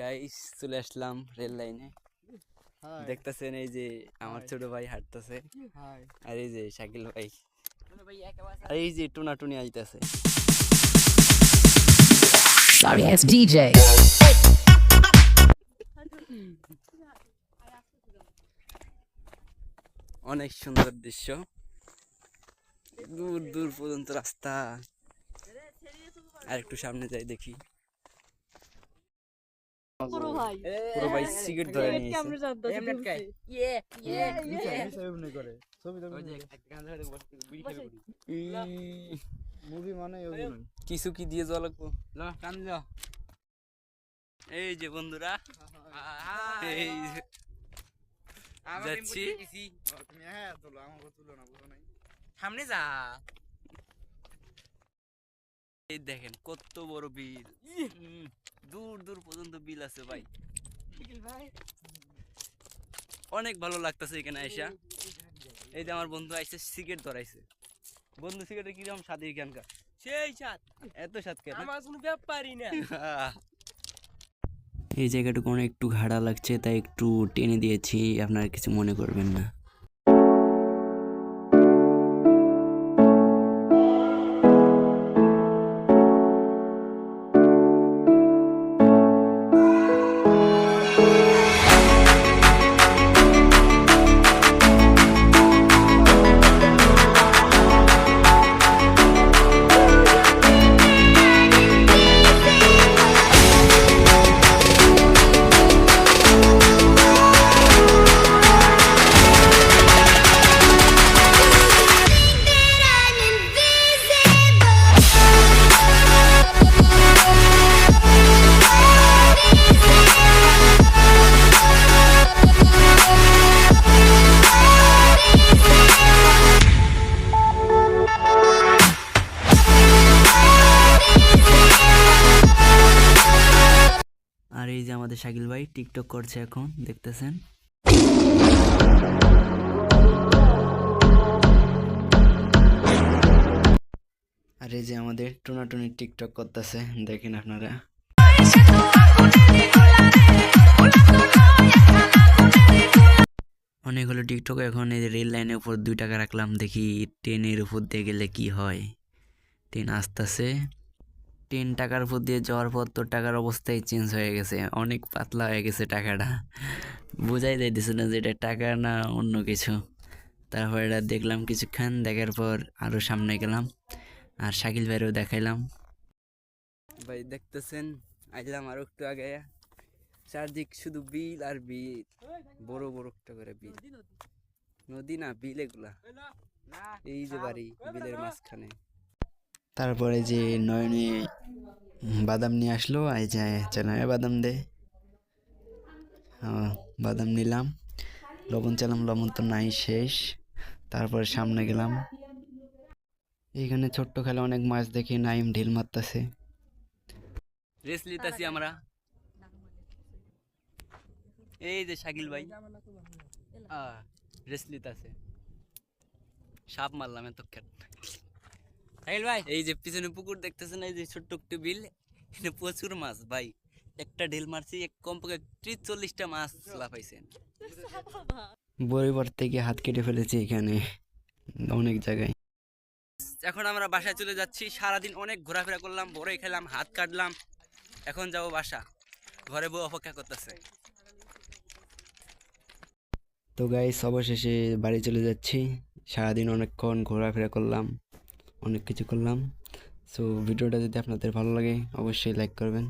Guys চলে আসলাম rail লাইনে। দেখতেছেন এই যে আমার ছোট ভাই হাঁটতেছে। আর এই যে শাকিল ভাই। আর এই যে টুনা টুনি আইতাছে. অনেক সুন্দর দৃশ্য। দূর দূর পর্যন্ত রাস্তা। আর একটু সামনে যাই দেখি। পুরো ভাই পুরো ভাই সিগারেট ধরে নিয়েছে ক্যামেরা জানতো এমনি করে ছবি তো মুভি মানে অভিনয় কিছু কি দিয়ে যাওয়া লাগবো এই যে বন্ধুরা এই যে যাচ্ছি না সামনে যা এই দেখেন কত বড় বিল। দূর দূর পর্যন্ত বিল আছে ভাই। অনেক ভালো লাগতেছে এখানে আইসা। এই যে আমার বন্ধু আইসে সিগারেট ধরাইছে। বন্ধু সিগারেট কীরকম স্বাদের এখানকার সেই সাত এত স্বাদ কেন? আমার কোনো ব্যাপারই না। এই জায়গাটুকু অনেক একটু ঘাড়া লাগছে তাই একটু টেনে দিয়েছি আপনারা কিছু মনে করবেন না। আমাদের শাকিল ভাই টিকটক করছে এখন দেখতেছেন। আর এই যে আমাদের টুনাটুনি টিকটক করতেছে দেখেন আপনারা। অনেক হলো টিকটক এখন এই রেল লাইনের উপর দুই টাকা রাখলাম দেখি ট্রেনের উপর দিয়ে গেলে কি হয়। ট্রেন আসতেছে। টেন টাকার উপর দিয়ে যাওয়ার পর তো টাকার অবস্থাই চেঞ্জ হয়ে গেছে। অনেক পাতলা হয়ে গেছে টাকাটা। বোঝাই যাইতেছে না যে এটা টাকা না অন্য কিছু। তারপর এটা দেখলাম কিছুক্ষণ, দেখার পর আরও সামনে গেলাম আর শাকিল ভাইয়েরও দেখাইলাম। ভাই দেখতেছেন, আইলাম আরও একটু আগে। চারদিক শুধু বিল আর বিল, বড় বড় একটা করে বিল। নদী না, বিল এগুলা। এই যে বাড়ি, বিলের মাঝখানে। তারপরে যে নয়নে বাদাম নিয়ে আসলো এই যে চালামে বাদাম দে। বাদাম নিলাম। লবণ চালাম লবণ তো নাই শেষ। তারপরে সামনে গেলাম। এইখানে ছোট্ট খেলা অনেক মাছ দেখি নাইম ঢিল মারতেছে। রেস লিতাছি আমরা। এই যে শাকিল ভাই। আহ, রেস লিতাছে সাপ মারলাম এত ভাই। এই যে পিছনে পুকুর দেখতেছেন এই যে ছোট্ট একটু বিল এখানে প্রচুর মাছ ভাই। একটা ঢিল মারছি এক কমপক্ষে ত্রিশ চল্লিশটা মাছ লাফাইছে বরিবার থেকে হাত কেটে ফেলেছি এখানে অনেক জায়গায়। এখন আমরা বাসায় চলে যাচ্ছি সারাদিন অনেক ঘোরাফেরা করলাম বড়ই খেলাম হাত কাটলাম এখন যাব বাসা। ঘরে বউ অপেক্ষা করতেছে। তো গাইস অবশেষে বাড়ি চলে যাচ্ছি সারাদিন অনেকক্ষণ ঘোরাফেরা করলাম। অনেক কিছু করলাম। সো ভিডিওটা যদি আপনাদের ভালো লাগে অবশ্যই লাইক করবেন।